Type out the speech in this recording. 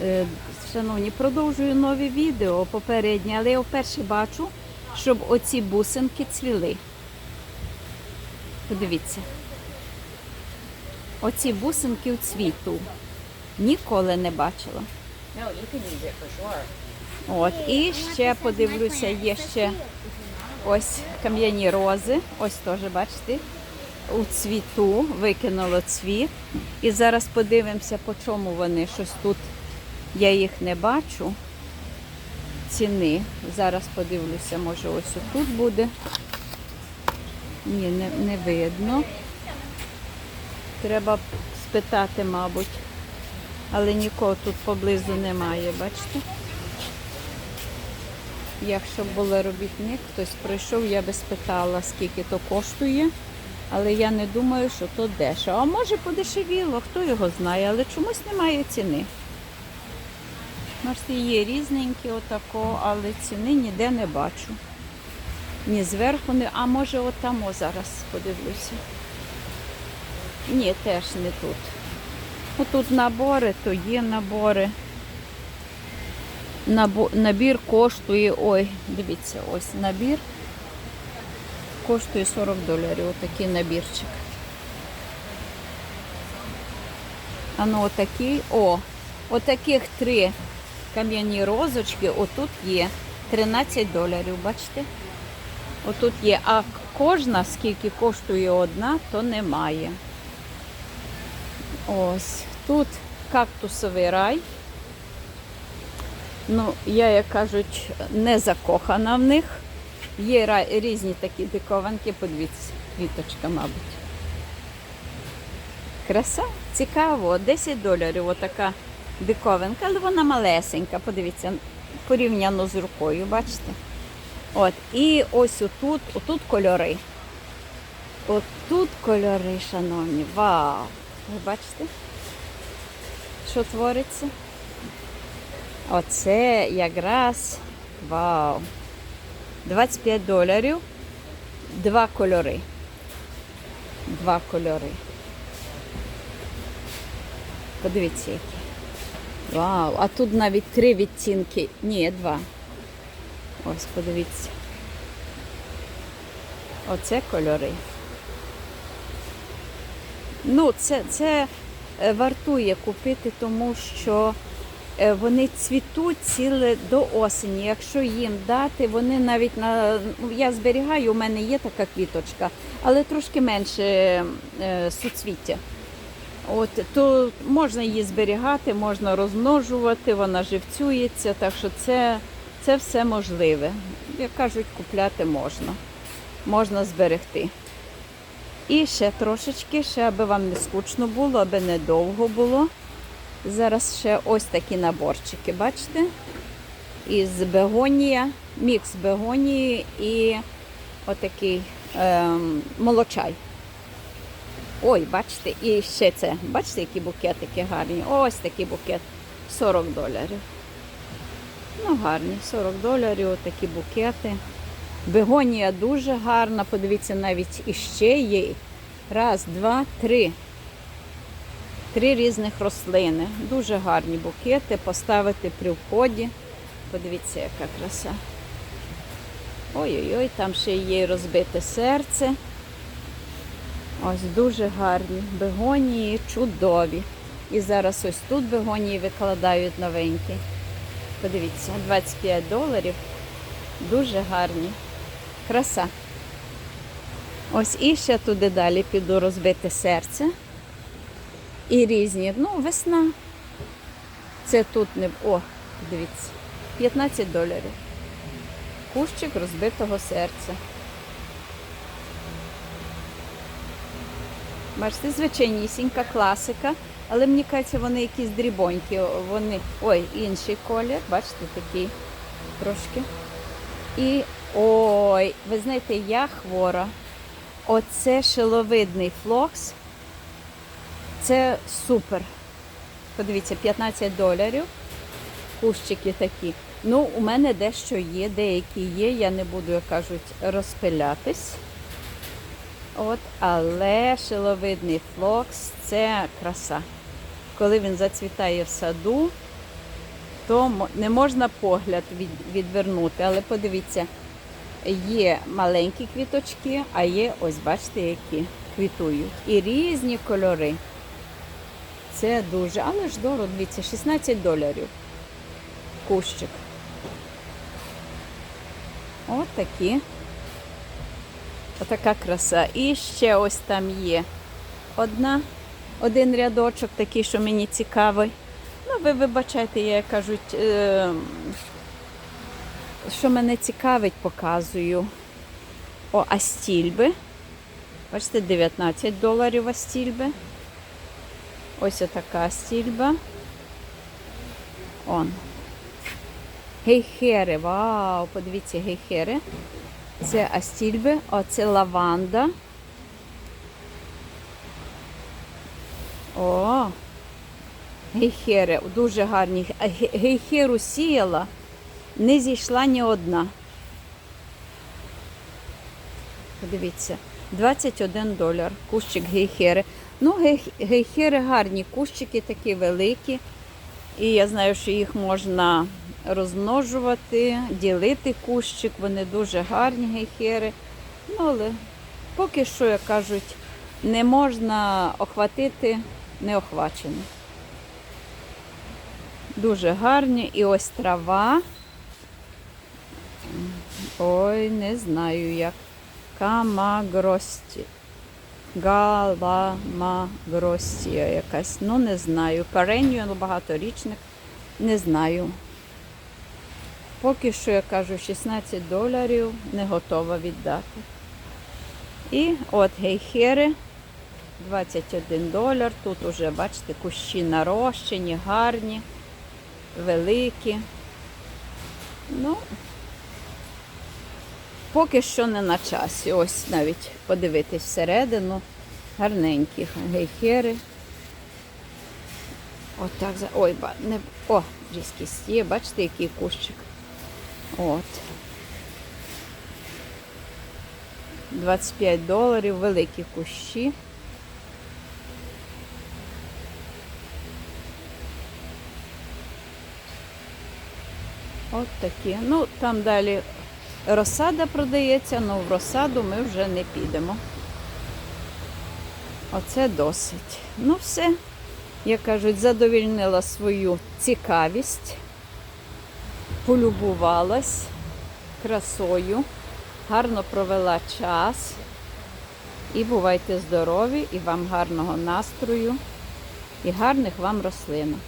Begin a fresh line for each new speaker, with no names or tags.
Е, Шановні, продовжую нові відео попередні, але я вперше бачу, щоб оці бусинки цвіли. Подивіться. Оці бусинки у цвіту. Ніколи не бачила.
Sure.
От, і ще подивлюся, є ще ось кам'яні рози. Ось теж, бачите, у цвіту викинуло цвіт. І зараз подивимося, по чому вони. Щось тут я їх не бачу. Ціни. Зараз подивлюся, може ось тут буде. Ні, не, не видно. Треба спитати, мабуть. Але нікого тут поблизу немає, бачите? Якщо б були робітник, хтось прийшов, я би спитала, скільки то коштує. Але я не думаю, що то дешево. А може подешевіло, хто його знає, але чомусь немає ціни. Може, є різненькі отако, але ціни ніде не бачу. Ні зверху, не... а може отамо зараз подивлюся. Ні, теж не тут. Отут набори, то є набори. Набо- Набір коштує, ой, дивіться, ось набір. Коштує 40 доларів, отакий набірчик. А ну отакий, о, отаких три кам'яні розочки, отут є 13 доларів, бачите? Отут є, а кожна, скільки коштує одна, то немає. Ось тут кактусовий рай. Ну, я, як кажуть, не закохана в них. Є різні такі дикованки, подивіться, квіточка, мабуть. Краса, цікаво, 10 доларів отака диковинка, але вона малесенька, подивіться, порівняно з рукою, бачите? От, і ось отут, отут кольори. Отут кольори, шановні, вау! Ви бачите, що твориться? Оце якраз вау. 25 доларів. Два кольори. Два кольори. Подивіться, які. Вау, а тут навіть три відтінки. Ні, два. Ось, подивіться. Оце кольори. Ну, це, це е, вартує купити, тому що е, вони цвітуть ціле до осені. Якщо їм дати, вони навіть на ну, я зберігаю, у мене є така квіточка, але трошки менше е, суцвіття. От, то можна її зберігати, можна розмножувати, вона живцюється, так що це, це все можливе. Як кажуть, купляти можна, можна зберегти. І ще трошечки, ще аби вам не скучно було, аби не довго було. Зараз ще ось такі наборчики, бачите? Із бегонія, мікс бегонії і отакий ем, молочай. Ой, бачите, і ще це. Бачите, які букетики гарні. Ось такий букет 40 доларів. Ну, гарні, 40 доларів, такі букети. Бегонія дуже гарна, подивіться, навіть іще є. Раз, два, три. Три різних рослини. Дуже гарні букети. Поставити при вході. Подивіться, яка краса. Ой-ой-ой, там ще є розбите серце. Ось дуже гарні бегонії, чудові. І зараз ось тут бегонії викладають новенькі. Подивіться, 25 доларів. Дуже гарні. Краса. Ось і ще туди далі піду розбити серце. І різні. Ну, весна. Це тут не. О, дивіться. 15 доларів. Кущик розбитого серця. Бачите, звичайнісінька класика, але мені кажеться, вони якісь дрібонькі. Вони... Ой, інший колір, бачите, такий трошки. І ой, ви знаєте, я хвора. Оце шиловидний флокс. Це супер. Подивіться, 15 доларів. Кущики такі. Ну, у мене дещо є, деякі є, я не буду, як кажуть, розпилятись. От, але шиловидний флокс це краса. Коли він зацвітає в саду, то не можна погляд відвернути. Але подивіться, є маленькі квіточки, а є, ось бачите, які квітують. І різні кольори. Це дуже, але ж дорого, дивіться, 16 доларів. Кущик. От такі. Отака краса. І ще ось там є одна, один рядочок такий, що мені цікавий. Ну, ви вибачайте, я кажуть, е, що мене цікавить, показую. О, астільби. Бачите, 19 доларів астільби. Ось отака астільба. Он. Гейхери, вау, подивіться, гейхери. Це астільби, а це лаванда. О, гейхери, дуже гарні. Гейхеру сіяла, не зійшла ні одна. Подивіться, 21 доляр, кущик гейхери. Ну, гейхери гарні, кущики такі великі. І я знаю, що їх можна розмножувати, ділити кущик, вони дуже гарні гейхери. Ну, але поки що, як кажуть, не можна охватити неохвачене. Дуже гарні. І ось трава. Ой, не знаю як. Камагрості. Галамагростія якась. Ну, не знаю. Перенюн багаторічник. Не знаю. Поки що, я кажу, 16 доларів не готова віддати. І от гейхери 21 долар. Тут уже, бачите, кущі нарощені, гарні, великі. Ну, поки що не на часі. Ось навіть подивитись всередину. Гарненькі гейхери. Отак. Ой, не... О, різкість є, бачите, який кущик. От. 25 доларів, великі кущі. От такі. Ну, там далі розсада продається, але в розсаду ми вже не підемо. Оце досить. Ну, все, як кажуть, задовільнила свою цікавість, полюбувалась красою, гарно провела час. І бувайте здорові, і вам гарного настрою, і гарних вам рослинок.